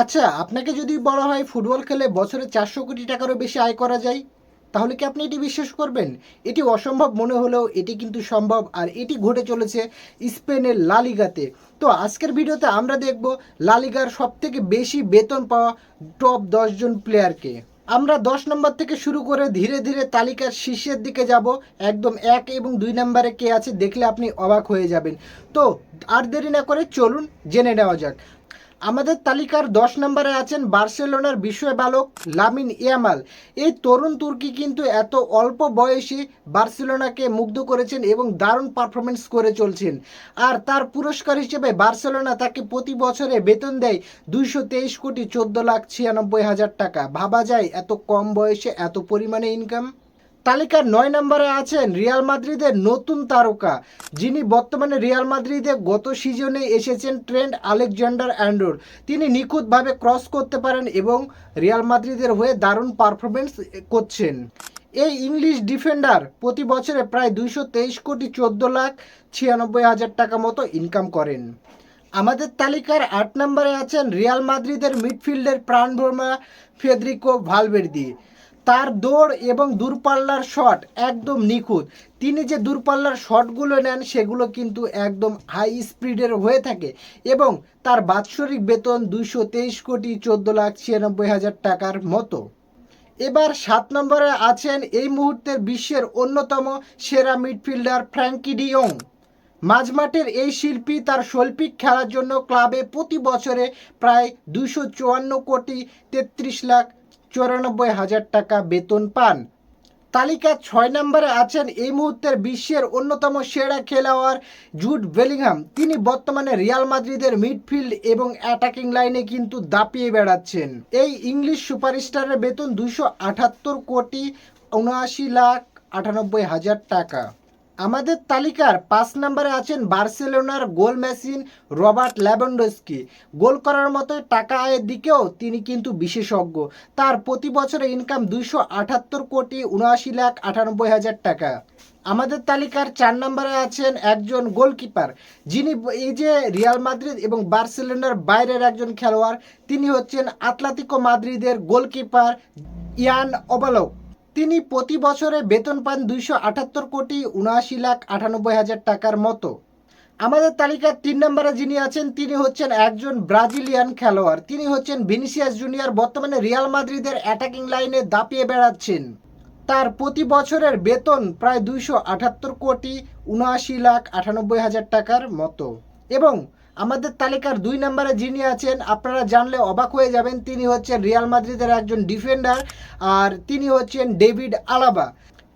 আচ্ছা আপনাকে যদি বলা হয় ফুটবল খেলে বছরে চারশো কোটি টাকারও বেশি আয় করা যায়, তাহলে কি আপনি এটি বিশ্বাস করবেন? এটি অসম্ভব মনে হলেও এটি কিন্তু সম্ভব, আর এটি ঘটে চলেছে স্পেনের লালিগাতে তো আজকের ভিডিওতে আমরা দেখব লালিগার সব থেকে বেশি বেতন পাওয়া টপ দশজন প্লেয়ারকে। আমরা দশ নম্বর থেকে শুরু করে ধীরে ধীরে তালিকার শীর্ষের দিকে যাব, একদম এক এবং দুই নম্বরে কে আছে দেখলে আপনি অবাক হয়ে যাবেন। তো আর দেরি না করে চলুন, জেনে নেওয়া যাক। আমাদের তালিকার দশ নম্বরে আছেন বার্সেলোনার বিষয় বালক লামিন ইয়ামাল। এই তরুণ তুর্কি কিন্তু এত অল্প বয়সে বার্সেলোনাকে মুগ্ধ করেছেন এবং দারুণ পারফরমেন্স করে চলছেন। আর তার পুরস্কার হিসেবে বার্সেলোনা তাকে প্রতি বছরে বেতন দেয় দুইশো তেইশ কোটি চোদ্দ লাখ ছিয়ানব্বই হাজার টাকা। ভাবা যায় এত কম বয়সে এত পরিমাণে ইনকাম তালিকার নয় নম্বরে আছেন রিয়াল মাদ্রিদের নতুন তারকা, যিনি বর্তমানে রিয়াল মাদ্রিদে গত সিজনে এসেছেন ট্রেন্ড আলেকজান্ডার অ্যান্ডোর। তিনি নিখুঁতভাবে ক্রস করতে পারেন এবং রিয়াল মাদ্রিদের হয়ে দারুণ পারফরমেন্স করছেন। এই ইংলিশ ডিফেন্ডার প্রতি বছরে প্রায় দুইশো তেইশ কোটি চোদ্দ লাখ ছিয়ানব্বই হাজার টাকা মতো ইনকাম করেন। আমাদের তালিকার আট নম্বরে আছেন রিয়াল মাদ্রিদের মিডফিল্ডের প্রাণভর্মা ফেদ্রিকো ভালভের্দি। তার দৌড় এবং দূরপাল্লার শট একদম নিখুঁত। তিনি যে দূরপাল্লার শটগুলো নেন, সেগুলো কিন্তু একদম হাই স্পিডের হয়ে থাকে এবং তার বাৎসরিক বেতন দুইশো তেইশ কোটি চোদ্দ লাখ ছিয়ানব্বই হাজার টাকার মতো। এবার সাত নম্বরে আছেন এই মুহূর্তের বিশ্বের অন্যতম সেরা মিডফিল্ডার ফ্র্যাঙ্কি ডিয়ং মাঝমাঠের এই শিল্পী তার শৈল্পিক খেলার জন্য ক্লাবে প্রতি বছরে প্রায় দুশো চুয়ান্ন কোটি তেত্রিশ লাখ চুরানব্বই হাজার টাকা বেতন পান। তালিকা ছয় নম্বরে আছেন এই মুহূর্তের বিশ্বের অন্যতম সেরা খেলোয়াড় জুড বেলিংহাম। তিনি বর্তমানে রিয়াল মাদ্রিদের মিডফিল্ড এবং অ্যাটাকিং লাইনে কিন্তু দাপিয়ে বেড়াচ্ছেন। এই ইংলিশ সুপারস্টারের বেতন দুশো আটাত্তর কোটি উনআশি লাখ আটানব্বই হাজার টাকা। আমাদের তালিকার পাঁচ নম্বরে আছেন বার্সেলোনার গোল মেশিন রবার্ট ল্যাবন্ডস্কি গোল করার মতো টাকা আয়ের দিকেও তিনি কিন্তু বিশেষজ্ঞ। তার প্রতি বছরে ইনকাম দুইশো আটাত্তর কোটি উনআশি লাখ আটানব্বই হাজার টাকা। আমাদের তালিকার চার নম্বরে আছেন একজন গোলকিপার, যিনি এই যে রিয়াল মাদ্রিদ এবং বার্সেলোনার বাইরের একজন খেলোয়াড়, তিনি হচ্ছেন আতলাতিকো মাদ্রিদের গোলকিপার ইয়ান ওবালক। তিনি প্রতি বছরে বেতন পান দুইশো আটাত্তর কোটি উনআশি লাখ আটানব্বই হাজার টাকার মতো। আমাদের তালিকার তিন নম্বরে যিনি আছেন, তিনি হচ্ছেন একজন ব্রাজিলিয়ান খেলোয়াড়। তিনি হচ্ছেন ভিনিসিয়াস জুনিয়র, বর্তমানে রিয়াল মাদ্রিদের অ্যাটাকিং লাইনে দাপিয়ে বেড়াচ্ছেন। তার প্রতি বছরের বেতন প্রায় দুইশো আটাত্তর কোটি উনআশি লাখ আটানব্বই হাজার টাকার মতো। এবং আমাদের তালিকার দুই নম্বরে যিনি আছেন, আপনারা জানলে অবাক হয়ে যাবেন, তিনি হচ্ছেন রিয়াল মাদ্রিদের একজন ডিফেন্ডার আর তিনি হচ্ছেন ডেভিড আলাবা।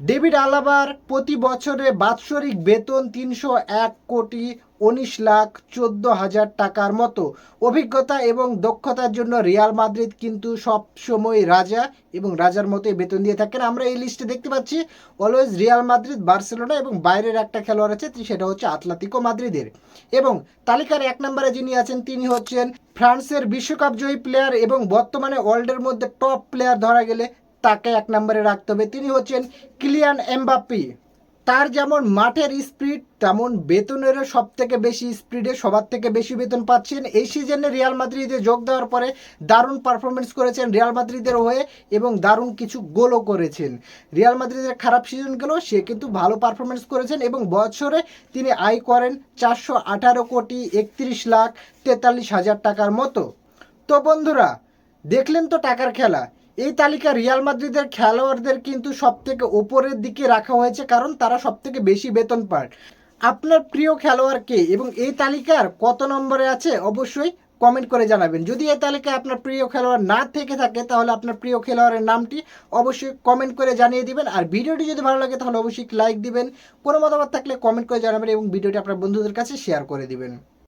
ডেভিড আলাবার প্রতি বছরে বাৎসরিক বেতন তিনশো এক কোটি উনিশ লাখ চোদ্দ হাজার টাকার মতো। অভিজ্ঞতা এবং দক্ষতার জন্য রিয়াল মাদ্রিদ কিন্তু সব সময় রাজা এবং রাজার মতোই বেতন দিয়ে থাকেন। আমরা এই লিস্টে দেখতে পাচ্ছি অলওয়েজ রিয়াল মাদ্রিদ, বার্সেলোনা এবং বাইরের একটা খেলোয়াড় আছে সেটা হচ্ছে আতলাতিকো মাদ্রিদের। এবং তালিকার এক নম্বরে যিনি আছেন, তিনি হচ্ছেন ফ্রান্সের বিশ্বকাপ জয়ী প্লেয়ার এবং বর্তমানে ওয়ার্ল্ডের মধ্যে টপ প্লেয়ার ধরা গেলে তাকে এক নম্বরে রাখতে হবে। তিনি হচ্ছেন কিলিয়ান এমবাপ্পি। তার যেমন মাঠের স্পিড, তেমন বেতনেরও সব থেকে বেশি স্পিডে সবার থেকে বেশি বেতন পাচ্ছেন। এই সিজনে রিয়াল মাদ্রিদে যোগ দেওয়ার পরে দারুণ পারফরমেন্স করেছেন রিয়াল মাদ্রিদের হয়ে এবং দারুণ কিছু গোলও করেছেন। রিয়াল মাদ্রিদের খারাপ সিজন গেলেও সে কিন্তু ভালো পারফরমেন্স করেছেন এবং বছরে তিনি আয় করেন চারশো আঠারো কোটি একত্রিশ লাখ তেতাল্লিশ হাজার টাকার মতো। তো বন্ধুরা, দেখলেন তো টাকার খেলা। এই তালিকা রিয়াল মাদ্রিদের খেলোয়াড়দের কিন্তু সব থেকে ওপরের দিকে রাখা হয়েছে কারণ তারা সব থেকে বেশি বেতন পায়। আপনার প্রিয় খেলোয়াড় কে এবং এই তালিকার কত নম্বরে আছে অবশ্যই কমেন্ট করে জানাবেন। যদি এই তালিকায় আপনার প্রিয় খেলোয়াড় না থেকে থাকে, তাহলে আপনার প্রিয় খেলোয়াড়ের নামটি অবশ্যই কমেন্ট করে জানিয়ে দিবেন। আর ভিডিওটি যদি ভালো লাগে, তাহলে অবশ্যই লাইক দিবেন। কোনো মতামত থাকলে কমেন্ট করে জানাবেন এবং ভিডিওটি আপনার বন্ধুদের কাছে শেয়ার করে দিবেন।